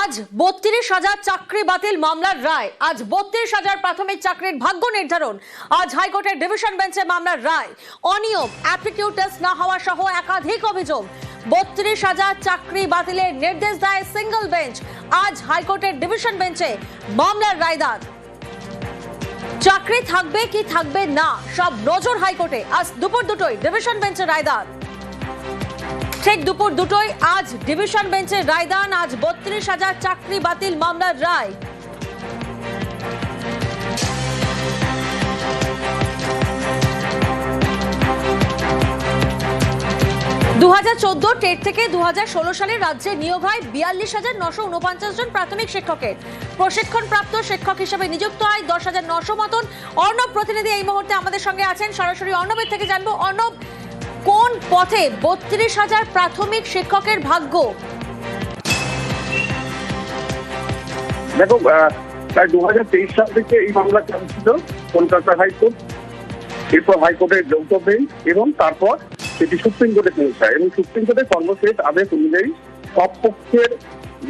আজ বত্রিশ হাজার চাকরি বাতিল মামলার রায়। আজ বত্রিশ হাজার প্রাথমিক চাকরির ভাগ্য নির্ধারণ। আজ হাইকোর্টের ডিভিশন বেঞ্চে মামলার রায়। অনিয়ম অ্যাপটিটিউড টেস্ট না হওয়া সহ একাধিক অভিযোগ। বত্রিশ হাজার চাকরি বাতিলের নির্দেশ দেয় সিঙ্গল বেঞ্চ। আজ হাইকোর্টের ডিভিশন বেঞ্চে মামলার রায়দান। চাকরি থাকবে কি থাকবে না, সব নজর হাইকোর্টে। আজ দুপুর দুটোই ডিভিশন বেঞ্চে রায়দান। ঠিক দুপুর দুটোই আজ ডিভিশন বেঞ্চের রায়দান, আজ বত্রিশ হাজার চাকরি বাতিল মামলার রায়। দু হাজার চোদ্দ টেট থেকে দু হাজার ষোলো সালে রাজ্যে নিয়োগ হয় বিয়াল্লিশ হাজার নশো উনপঞ্চাশ জন প্রাথমিক শিক্ষকের। প্রশিক্ষণপ্রাপ্ত শিক্ষক হিসেবে নিযুক্ত হয় দশ হাজার নশো মতন অর্ণব প্রতিনিধি এই মুহূর্তে আমাদের সঙ্গে আছেন। সরাসরি অর্ণবের থেকে জানব। অর্ণব কোন পথে বত্রিশ হাজার প্রাথমিক শিক্ষকের ভাগ্য? দেখো প্রায় দু হাজার তেইশ সাল থেকে এই মামলা চলছিল কলকাতা হাইকোর্ট। এরপর হাইকোর্টের যৌথ বেঞ্চ এবং তারপর সেটি সুপ্রিম কোর্টে পৌঁছায় এবং সুপ্রিম কোর্টের সর্বশেষ আদেশ অনুযায়ী সব পক্ষের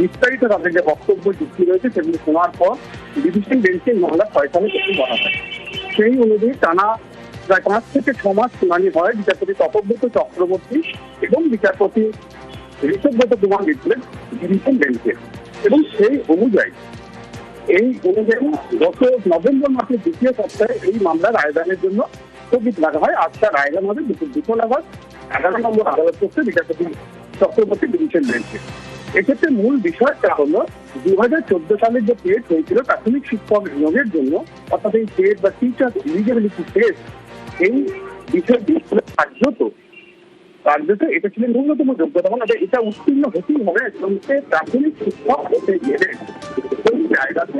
বিস্তারিত তাদের যে বক্তব্য যুক্তি রয়েছে সেগুলো শোনার পর ডিভিশন বেঞ্চে মামলা ফয়সালা করতে বলা হয়। সেই অনুযায়ী টানা প্রায় পাঁচ থেকে ছ মাস শুনানি হয়, বিচারপতি তপব্রত চক্রবর্তী এবং বিচারপতি ঋষভব্রত কুমার দিচ্ছিলেন ডিভিশন বেঞ্চে। এবং সেই অনুযায়ী, এই অনুযায়ী গত নভেম্বর মাসের দ্বিতীয় সপ্তাহে এই মামলা রায়দানের জন্য স্থগিত রাখা হয়। আজকে রায়দান হবে, দুপুর দুটো নাগাদ, এগারো নম্বর আদালত করতে বিচারপতি চক্রবর্তী ডিভিশন বেঞ্চে। এক্ষেত্রে মূল বিষয়টা হলো দু হাজার চোদ্দ সালের যে টেট হয়েছিল প্রাথমিক শিক্ষক নিয়োগের জন্য, অর্থাৎ এই টেট বা টিচার এলিজিবিলিটি টেস্ট এই বিষয়টি কার্যত কার্যত এটা ছিলেন ন্যূনতম যোগ্যতা মানে এটা উত্তীর্ণ হতেই হবে একজন প্রাথমিক শিক্ষক হতে গেলে সেই জায়গাতে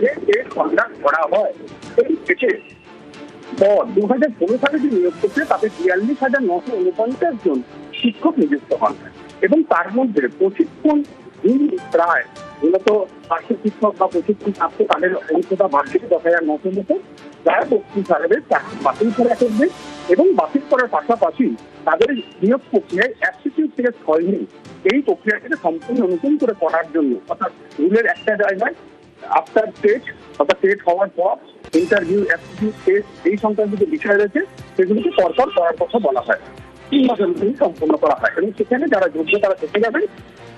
যে কন্ডাক্ট করা হয়, সেই টেস্টে পর দু হাজার ষোলো সালে যে নিয়োগ করছে তাতে বিয়াল্লিশ হাজার নশো উনপঞ্চাশ জন শিক্ষক নিযুক্ত হন। এবং তার মধ্যে প্রশিক্ষণ প্রায় মূলত পার্শ্ব শিক্ষক বা প্রশিক্ষণ প্রাপ্ত তাদের অংশটা বার্ষিক দশ হাজার নশো মতো প্রায় পঁচিশ হাজারের চাকরি বাতিল করা করবে এবং বাতিল করার পাশাপাশি তাদের নিয়োগ প্রক্রিয়ায় অ্যাপটিটিউড থেকে হয়নি এই প্রক্রিয়াটাকে সম্পূর্ণ নতুন করে করার জন্য, অর্থাৎ রুলের একটা জায়গায় আফটার টেস্ট অর্থাৎ টেস্ট হওয়ার পর ইন্টারভিউ অ্যাপটিটিউড টেস্ট এই সংক্রান্ত যে বিষয় রয়েছে সেগুলোকে পরপর করার কথা বলা হয়। তিন মাসের মধ্যে সম্পূর্ণ করা হয় এবং সেখানে যারা যোগ্য তারা থেকে যাবেন।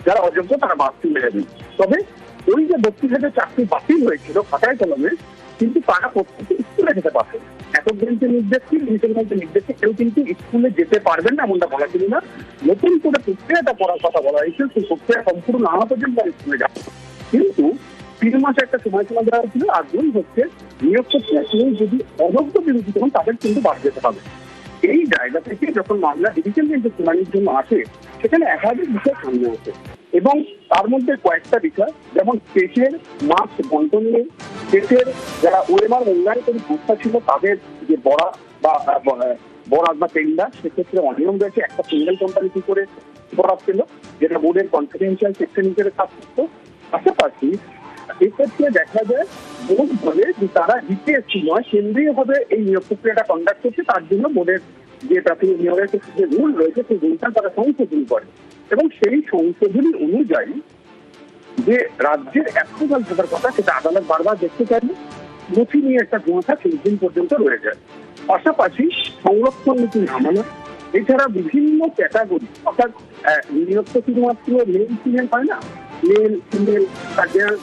যারা অযোগ্য, তারা বাতিল হয়ে যাবেন তবে ওই যে বত্রিশ চাকরি বাতিল হয়েছিল, খাতায় কলমে, কিন্তু তারা প্রত্যেকে স্কুলে যেতে পারবে একক বেঞ্চের নির্দেশ কি, নিচের বেঞ্চের নির্দেশে কেউ কিন্তু স্কুলে যেতে পারবেন না এমনটা বলা ছিল না। নতুন করে প্রক্রিয়াটা করার কথা বলা হয়েছে, সেই প্রক্রিয়া সম্পূর্ণ না হওয়া পর্যন্ত স্কুলে যাবে কিন্তু তিন মাসে একটা সময়সীমা দেওয়া হয়েছিল, আর দুই হচ্ছে নিয়োগ প্রক্রিয়া কেউ যদি অযোগ্য বিরোধী তখন তাদের কিন্তু বাদ যেতে হবে। এই জায়গা থেকে যখন মামলা ডিভিশন বেঞ্চে শুনানির জন্য আসে, সেখানে একাধিক বিষয় সামনে আসে। এবং তার মধ্যে কয়েকটা বিষয়, যেমন স্টেটের মাস্ক বন্টন নিয়ে স্টেটের যারা ওএমআর মূল্যায়নকারী সংস্থা ছিল, তাদের যে বড়া বা বরাদ বা টেন্ডার সেক্ষেত্রে অনিয়ম রয়েছে। একটা সিঙ্গেল কোম্পানি কি করে বরাদ ছিল যেটা বোর্ডের কনফিডেন্সিয়াল সেকশন হিসেবে কাজ করতো। পাশাপাশি এক্ষেত্রে দেখা যায় বোর্ড বলে যে তারা জিপিএসসি নয় কেন্দ্রীয় ভাবে এই নিয়োগ প্রক্রিয়াটা কন্ডাক্ট করছে, তার জন্য বোর্ডের যে প্রাথমিক নিয়োগের ক্ষেত্রে যে রুল রয়েছে, সেই রুলটা তারা সংশোধন করে। এবং সেই সংশোধনী অনুযায়ী যে রাজ্যের অ্যাপ্রুভাল থাকার কথা, সেটা আদালত বারবার দেখতে চাইলে নথি নিয়ে একটা ধোঁয়াশা শেষ দিন পর্যন্ত রয়ে যায়। পাশাপাশি সংরক্ষণ নীতি নামানো, এছাড়া বিভিন্ন ক্যাটাগরি অর্থাৎ নিয়োগ তো শুধুমাত্র মেল ফিমেল হয় না male female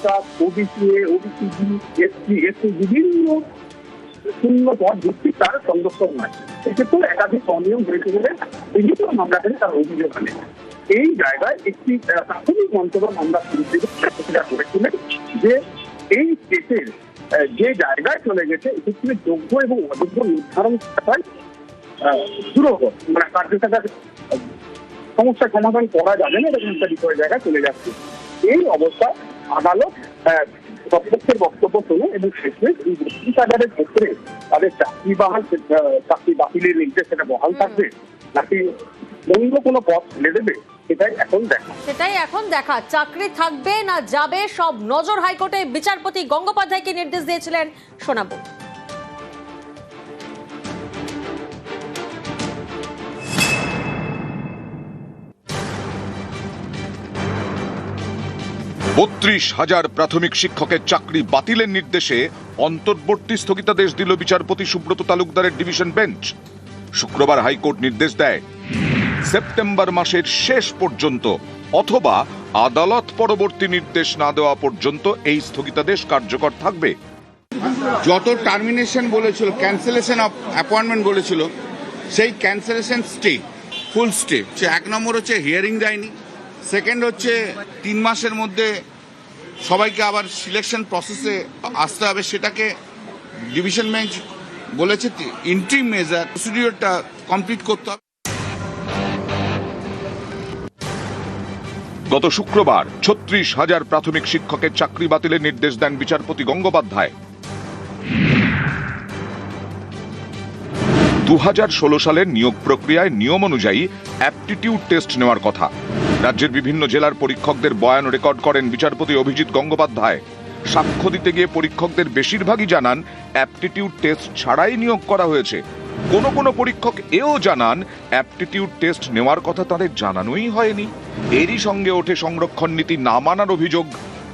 caste OBC A OBC B SC SC বিভিন্ন শূন্য পদ ভিত্তিক তার সংরক্ষণ হয়। সেক্ষেত্রে একাধিক অনিয়ম হয়েছে বলে বিভিন্ন মামলাতে তার অভিযোগ আনে। এই জায়গায় একটি প্রাথমিক মন্তব্য মামলা শুরুতে করেছিলেন যে এই কেসের যে জায়গায় চলে গেছে এক্ষেত্রে যোগ্য এবং অযোগ্য নির্ধারণ আহ, দুরূহ মানে কার্যকার সমস্যা সমাধান করা যাবে না এরকম একটা বিষয় জায়গায় চলে যাচ্ছে। এই অবস্থা আদালত আহ, বক্তব্য শুনে এবং শেষমেশ এই বৃত্তিকাগারের ক্ষেত্রে তাদের চাকরি বাহাল চাকরি বাতিলের নির্দেশ সেটা বহাল থাকবে নাকি অন্য কোনো পথ ছেড়ে দেবে সেটাই এখন দেখা। সেটাই এখন দেখা চাকরি থাকবে না যাবে সব নজর হাইকোর্টে বিচারপতি গঙ্গোপাধ্যায়কে নির্দেশ দিয়েছিলেন শোনাবো বত্রিশ হাজার প্রাথমিক শিক্ষকের চাকরি বাতিলের নির্দেশে অন্তর্বর্তী স্থগিতাদেশ দিল বিচারপতি সুব্রত তালুকদারের ডিভিশন বেঞ্চ। শুক্রবার হাইকোর্ট নির্দেশ দেয়, সেপ্টেম্বর মাসের শেষ পর্যন্ত অথবা আদালত পরবর্তী নির্দেশ না দেওয়া পর্যন্ত এই স্থগিতাদেশ কার্যকর থাকবে। যত টার্মিনেশন বলেছিল ক্যান্সেলেশন অফ অ্যাপয়েন্টমেন্ট বলেছিল, সেই ক্যান্সেলেশন স্টে ফুল স্টে এক নম্বর হচ্ছে হিয়ারিং দেয়নি সেকেন্ড হচ্ছে তিন মাসের মধ্যে সবাইকে আবার সিলেকশন প্রসেসে আসতে হবে। সেটাকে ডিভিশন বেঞ্চ বলেছে ইন্ট্রিম মেজার প্রসিডিওরটা কমপ্লিট করতে হবে। গত শুক্রবার ছত্রিশ হাজার প্রাথমিক শিক্ষকের চাকরি বাতিলের নির্দেশ দেন বিচারপতি গঙ্গোপাধ্যায়। দু হাজার ষোলো সালের নিয়োগ প্রক্রিয়ায় নিয়ম অনুযায়ী অ্যাপটিটিউড টেস্ট নেওয়ার কথা। রাজ্যের বিভিন্ন জেলার পরীক্ষকদের বয়ান রেকর্ড করেন বিচারপতি অভিজিৎ গঙ্গোপাধ্যায়। সাক্ষ্য দিতে গিয়ে পরীক্ষকদের বেশিরভাগই জানান, অ্যাপটিটিউড টেস্ট ছাড়াই নিয়োগ করা হয়েছে। কোন কোন পরীক্ষক এও জানান, অ্যাপটিটিউড টেস্ট নেওয়ার কথা তাদের জানানোই হয়নি। এরই সঙ্গে ওঠে সংরক্ষণ নীতি না মানার অভিযোগ।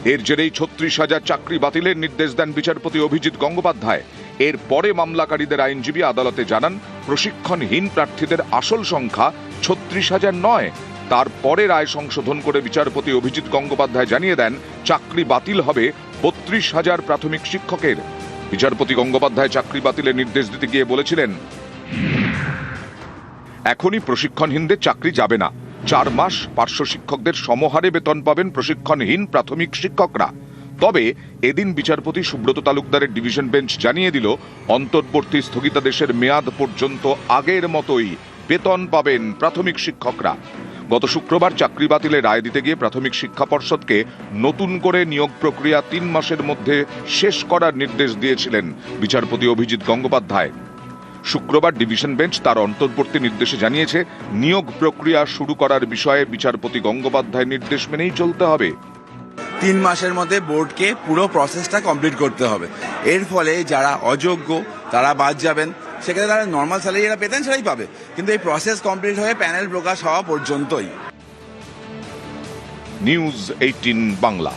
এর জেরেই ছত্রিশ হাজার চাকরি বাতিলের নির্দেশ দেন বিচারপতি অভিজিৎ গঙ্গোপাধ্যায়। এর পরে মামলাকারীদের আইনজীবী আদালতে জানান, প্রশিক্ষণহীন প্রার্থীদের আসল সংখ্যা ছত্রিশ হাজার নয়। তারপরে রায় সংশোধন করে বিচারপতি অভিজিৎ গঙ্গোপাধ্যায় জানিয়ে দেন, চাকরি বাতিল হবে বত্রিশ হাজার প্রাথমিক শিক্ষকের। বিচারপতি গঙ্গোপাধ্যায় চাকরি বাতিলের নির্দেশ দিতে গিয়ে বলেছিলেন, এখনই প্রশিক্ষণহীনদের চাকরি যাবে না। চার মাস পার্শ্ব শিক্ষকদের সমহারে বেতন পাবেন প্রশিক্ষণহীন প্রাথমিক শিক্ষকরা। তবে এদিন বিচারপতি সুব্রত তালুকদারের ডিভিশন বেঞ্চ জানিয়ে দিল, অন্তর্বর্তী স্থগিতাদেশের মেয়াদ পর্যন্ত আগের মতোই বেতন পাবেন প্রাথমিক শিক্ষকরা। গত শুক্রবার চাকরি বাতিলে রায় দিতে গিয়ে প্রাথমিক শিক্ষা পর্ষদকে নতুন করে নিয়োগ প্রক্রিয়া তিন মাসের মধ্যে শেষ করার নির্দেশ দিয়েছিলেন বিচারপতি অভিজিৎ গঙ্গোপাধ্যায়। শুক্রবার ডিভিশন বেঞ্চ তার অন্তর্বর্তী নির্দেশে জানিয়েছে, নিয়োগ প্রক্রিয়া শুরু করার বিষয়ে বিচারপতি গঙ্গোপাধ্যায় নির্দেশ মেনেই চলতে হবে। তিন মাসের মধ্যে বোর্ডকে পুরো প্রসেসটা কমপ্লিট করতে হবে। এর ফলে যারা অযোগ্য, তারা বাদ যাবেন। সেক্ষেত্রে তারা নর্মাল স্যালারি এরা পেতেন সেটাই পাবে। কিন্তু এই প্রসেস কমপ্লিট হয়ে প্যানেল প্রকাশ হওয়া পর্যন্তই। News eighteen Bangla.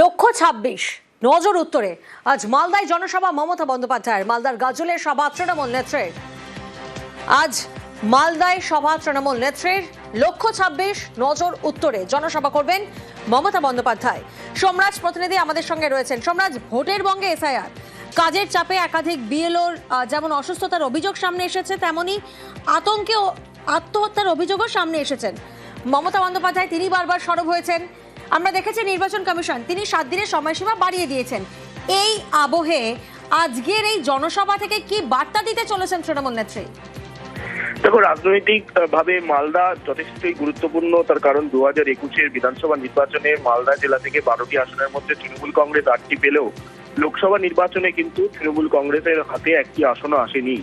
লক্ষ্য ছাব্বিশ নজর উত্তরে। আজ মালদায় জনসভা মমতা বন্দ্যোপাধ্যায়ের। মালদার গাজলের সভা তৃণমূল নেত্রের। আজ মালদায় সভা তৃণমূল নেত্রের। লক্ষ্য ছাব্বিশ নজর উত্তরে। জনসভা করবেন মমতা বন্দ্যোপাধ্যায়। সোমরাজ প্রতিনিধি আমাদের সঙ্গে রয়েছেন। সোমরাজ ভোটের বঙ্গে এসআইআর কাজের চাপে একাধিক বিএলওর যেমন অসুস্থতার অভিযোগ সামনে এসেছে, তেমনি আতঙ্কে আত্মহত্যার অভিযোগও সামনে এসেছেন। মমতা বন্দ্যোপাধ্যায়, তিনি বারবার সরব হয়েছেন। আমরা দেখেছি নির্বাচন কমিশন, তিনি সাত দিনের সময়সীমা বাড়িয়ে দিয়েছেন। এই আবহে আজকের এই জনসভা থেকে কি বার্তা দিতে চলেছেন তৃণমূল নেত্রী? দেখো রাজনৈতিক ভাবে মালদা যথেষ্টই গুরুত্বপূর্ণ। তার কারণ দু হাজার একুশের বিধানসভা নির্বাচনে মালদা জেলা থেকে বারোটি আসনের মধ্যে তৃণমূল কংগ্রেস আটটি পেলেও লোকসভা নির্বাচনে কিন্তু তৃণমূল কংগ্রেসের হাতে একটি আসনও আসেনি।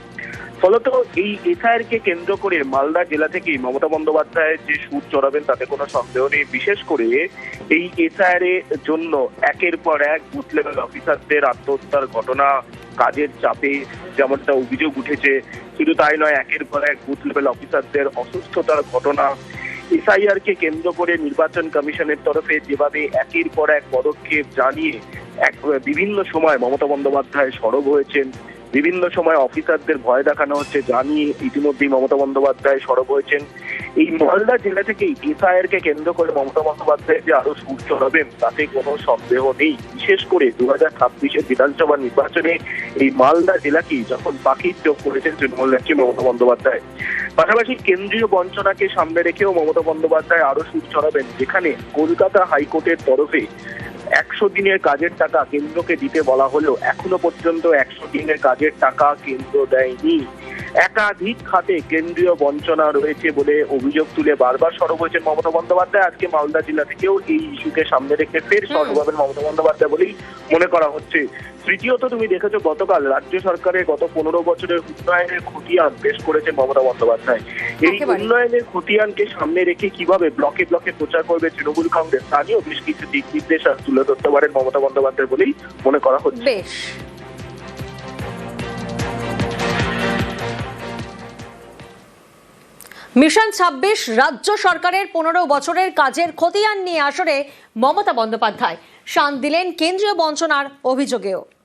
ফলত এই এসআইআর কে কেন্দ্র করে মালদা জেলা থেকেই মমতা বন্দ্যোপাধ্যায় যে সুর চড়াবেন তাতে কোনো সন্দেহ নেই। বিশেষ করে এই এসআইআর এর জন্য একের পর এক বুথ লেভেল অফিসারদের আত্মহত্যার ঘটনা, কাজের চাপে যেমনটা অভিযোগ উঠেছে, শুধু তাই নয়, একের পর এক বুথ লেভেল অফিসারদের অসুস্থতার ঘটনা। এসআইআর কে কেন্দ্র করে নির্বাচন কমিশনের তরফে যেভাবে একের পর এক পদক্ষেপ জানিয়ে এক, বিভিন্ন সময় মমতা বন্দ্যোপাধ্যায় সরব হয়েছেন, বিভিন্ন সময় অফিসারদের ভয় দেখানো হচ্ছে জানিয়ে ইতিমধ্যেই মমতা বন্দ্যোপাধ্যায় সরব হয়েছেন। এই মালদা জেলা থেকেই এসআইআর কে কেন্দ্র করে মমতা বন্দ্যোপাধ্যায় যে আরও সুর চড়াবেন তাতে কোনো সন্দেহ নেই। বিশেষ করে দু হাজার ছাব্বিশের বিধানসভা নির্বাচনে এই মালদা জেলাকেই যখন পাখির চোখ করেছেন তৃণমূল নেত্রী মমতা বন্দ্যোপাধ্যায়। পাশাপাশি কেন্দ্রীয় বঞ্চনাকে সামনে রেখেও মমতা বন্দ্যোপাধ্যায় আরও সুর চড়াবেন যেখানে কলকাতা হাইকোর্টের তরফে একশো দিনের কাজের টাকা কেন্দ্রকে দিতে বলা হলেও এখনও পর্যন্ত একশো দিনের কাজের টাকা কেন্দ্র দেয়নি। একাধিক খাতে কেন্দ্রীয় বঞ্চনা রয়েছে বলে অভিযোগ তুলে বারবার সরব হয়েছেন মমতা বন্দ্যোপাধ্যায়। আজকে মালদা জেলা থেকেও এই ইস্যুকে সামনে রেখে ফের সরব হবেন মমতা বন্দ্যোপাধ্যায় বলেই মনে করা হচ্ছে। তৃতীয়ত তুমি দেখেছ গতকাল রাজ্য সরকারের গত পনেরো বছরের উন্নয়নের খতিয়ান পেশ করেছেন মমতা বন্দ্যোপাধ্যায়। এই উন্নয়নের খতিয়ানকে সামনে রেখে কীভাবে ব্লকে ব্লকে প্রচার করবে তৃণমূল কংগ্রেস তা নিয়েও বেশ কিছু দিক নির্দেশ তুলে ধরতে পারেন মমতা বন্দ্যোপাধ্যায় বলেই মনে করা হচ্ছে। মিশন ছাব্বিশ রাজ্য সরকারের পনেরো বছরের কাজের খতিয়ান নিয়ে আসরে মমতা বন্দ্যোপাধ্যায়। শান দিলেন কেন্দ্রীয় বঞ্চনার অভিযোগেও।